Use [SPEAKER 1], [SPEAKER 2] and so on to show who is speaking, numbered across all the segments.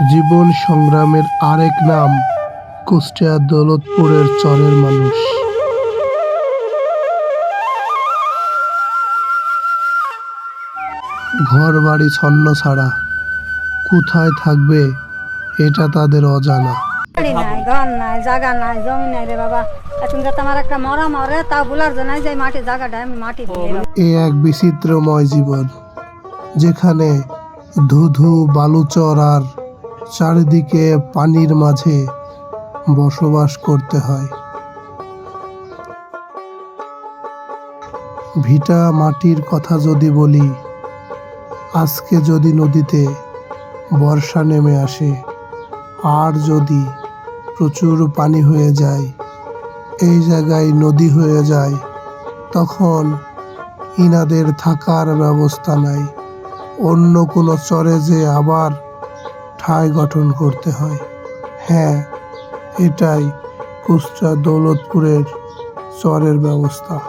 [SPEAKER 1] জীবন সংগ্রামের আরেক নাম কুষ্টিয়া দৌলতপুরের চরের মানুষ। ঘর বাড়ি ছন্ন ছাড়া কোথায় থাকবে এটা তাদের অজানা।
[SPEAKER 2] নাই ঘর নাই জায়গা নাই জমি নাই রে বাবা। আমার একটা মরা মরে তা বলার জন্য যে মাটি জায়গাটা আমি মাটি
[SPEAKER 1] এ এক বিচিত্রময় জীবন যেখানে ধুধু বালুচর আর চারিদিকে পানির মাঝে বসবাস করতে হয়। ভিটা মাটির কথা যদি বলি, আজকে যদি নদীতে বর্ষা নেমে আসে, আর যদি প্রচুর পানি হয়ে যায়, এই জায়গায় নদী হয়ে যায়, তখন ইনাদের থাকার ব্যবস্থা নাই। অন্য কোনো চরে যে আবার ঠাঁই গঠন করতে হয়। হ্যাঁ এটাই কুষ্টা দৌলতপুরের চরের ব্যবস্থা।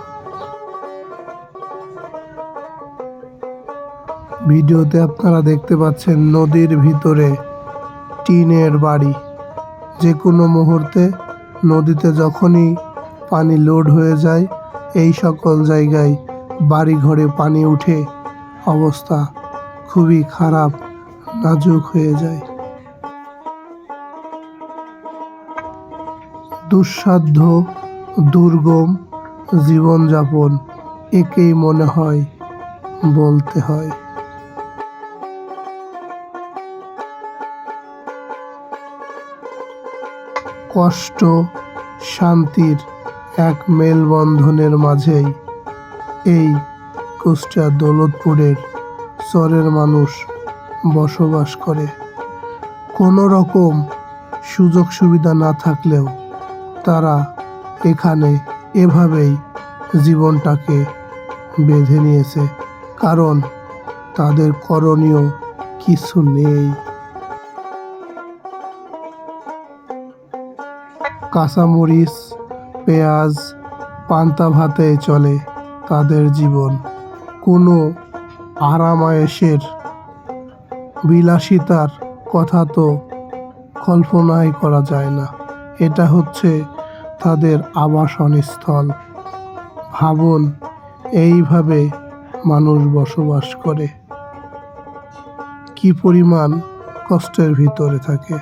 [SPEAKER 1] ভিডিওতে আপনারা দেখতে পাচ্ছেন নদীর ভিতরে টিনের বাড়ি। যে কোনো মুহূর্তে নদীতে যখনই পানি লোড হয়ে যায়, এই সকল জায়গায় বাড়ি ঘরে পানি উঠে। অবস্থা খুবই খারাপ। নাজুক হয়ে যায়। দুঃসাধ্য, দুর্গম জীবনযাপন একেই মনে হয় বলতে হয়। কষ্ট, শান্তির এক মেলবন্ধনের মাঝেই এই কুষ্টিয়া দৌলতপুরের চরের মানুষ বসবাস করে। কোনো রকম সুযোগ সুবিধা না থাকলেও তারা এখানে এভাবেই জীবনটাকে বেঁধে নিয়েছে। কারণ তাদের করণীয় কিছু নেই। কাঁচামরিচ, পেঁয়াজ, পান্তা ভাতে চলে তাদের জীবন। কোনো আরামায়েশের বিলাসিতার কথা তো কল্পনাই করা যায় না। এটা হচ্ছে তাদের আবাসন স্থল ভাবন, এইভাবে মানুষ বসবাস করে। কি পরিমাণ কষ্টের ভিতরে থাকে।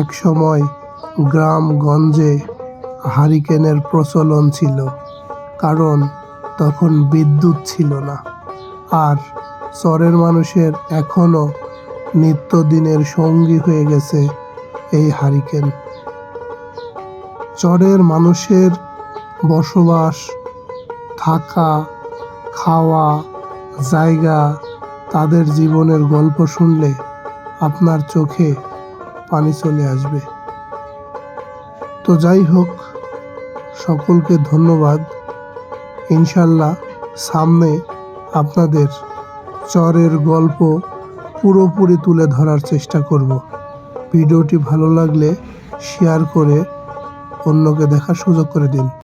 [SPEAKER 1] এক সময় গ্রামগঞ্জে হারিকেনের প্রচলন ছিল, কারণ তখন বিদ্যুৎ ছিল না। আর চরের মানুষের এখনও নিত্যদিনের সঙ্গী হয়ে গেছে এই হারিকেন। চরের মানুষের বসবাস, থাকা, খাওয়া, জায়গা, তাদের জীবনের গল্প শুনলে আপনার চোখে পানি চলে আসবে। তো যাই হোক, সকলকে ধন্যবাদ। ইনশাল্লাহ সামনে আপনাদের চরের গল্প পুরোপুরি তুলে ধরার চেষ্টা করব। ভিডিওটি ভালো লাগলে শেয়ার করে অন্যকে দেখার সুযোগ করে দিন।